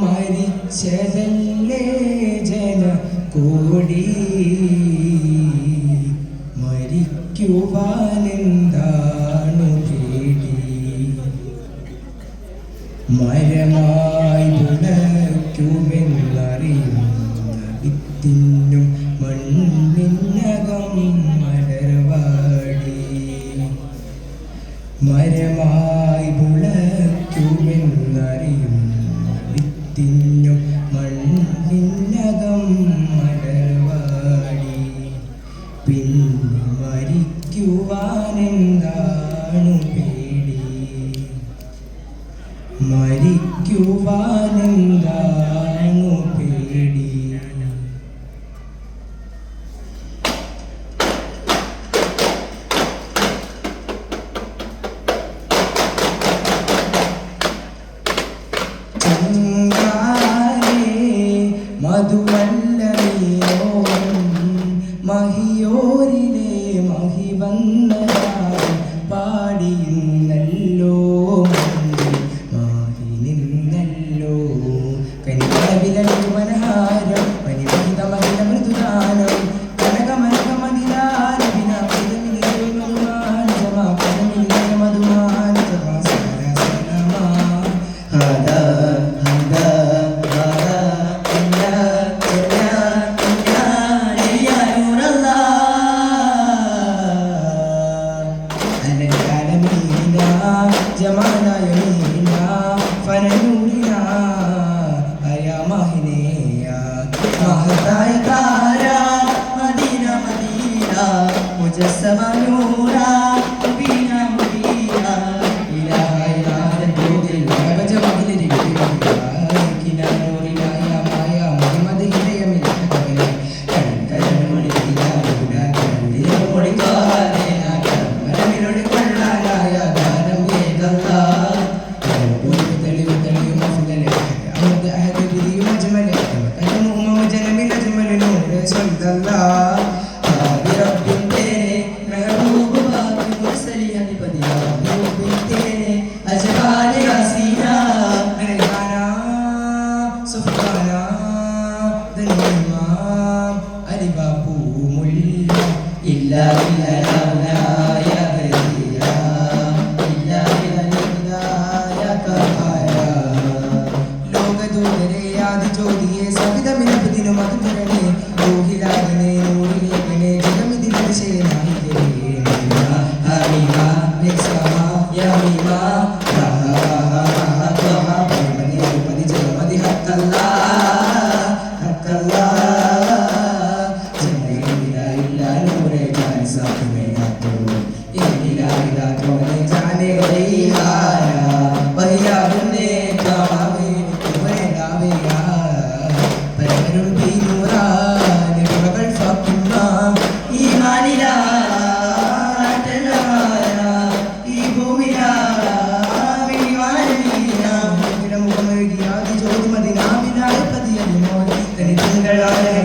മരിച്ചതല്ലേ ജന കൂടി? മരിക്കുവാനെന്താണു പേടി? മരമായി പുലർക്കുമെന്നറിയുന്ന വിത്തിനും മണ്ണിനകം മലർവാടി. മരമായി മരിക്കുവാനെന്താണു പേടി? മരിക്കുവാനെന്താണു പേടി? മധുവൻ Nagsamayang iba Obrigado.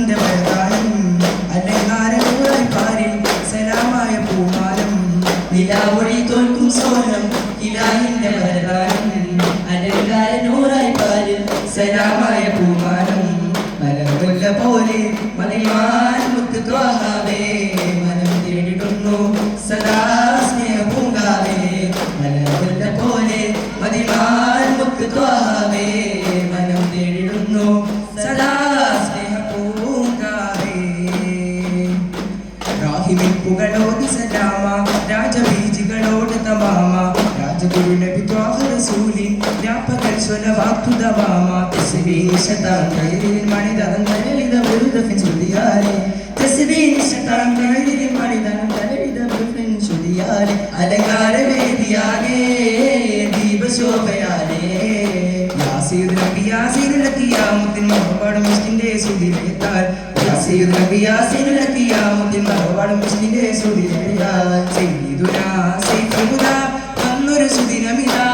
আনন্দে الله رسولي ജ്ഞാപക സ്വലവാത്തുത മാമാ തസ്ബീ ശതാം ഗൈരിൽ മണിദാനം തലലിത ബുരുദഫിൻ സുദിയാലെ തസ്ബീ ശതാം ഗൈരിൽ മണിദാനം തലലിത ബുരുദഫിൻ സുദിയാലെ അലങ്കാര വേദിയാലെ ദീപശോഭയാലെ യാസീദ് അന്നൊരു സുദിനമിതാ.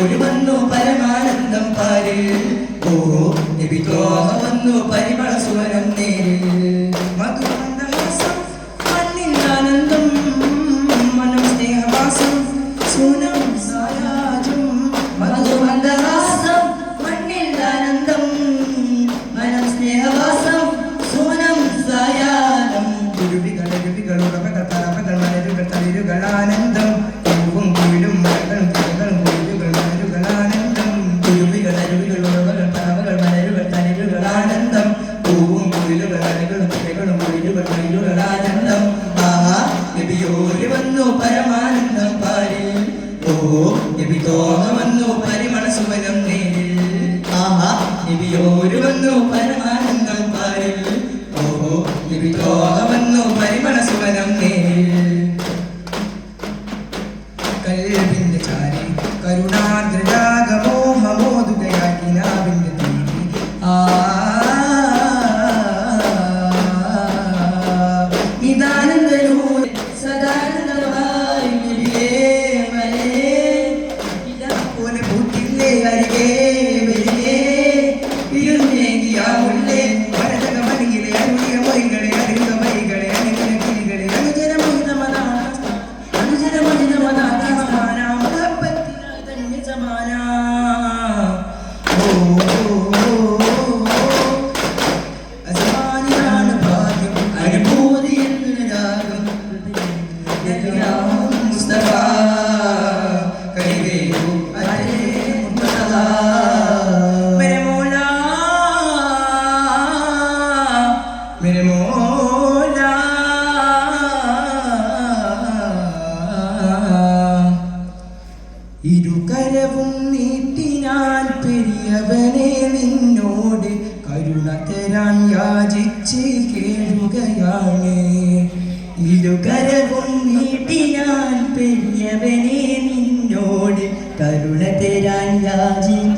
ഓടി വന്നു പരമാനന്ദം പാരിൽ ഓ നിബിതോഹ വന്നു പരിമള സുവനം നേരിൽ करुणा दृढ़ा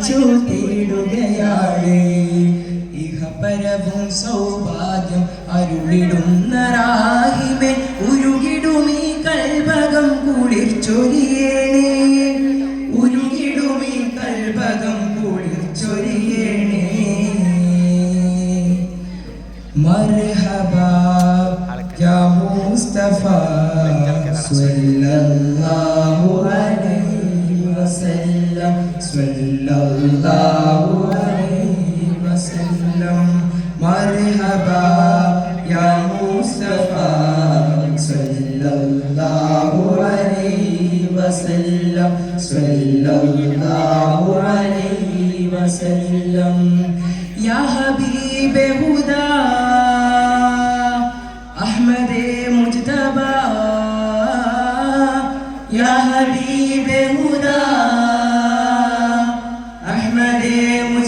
മച്ചു തേടുകയാളേ ഇഹപരവും സൗഭാഗ്യം അരുളിടുന്ന രാഹിമേ ഉരുകിടുമീ കൽഭകം കുളിർച്ചൊരിയേണേ. ഉരുകിടുമീ കൽഭകം കുളിർച്ചൊരിയേണേ. മർഹബ യാ മുസ്തഫ സ്വല്ലല്ലാഹു sallallahu alaihi wasallam marhaba ya mustafa sallallahu alaihi wasallam sallallahu alaihi wasallam ya habib huda ahmad mujtaba ya habib huda him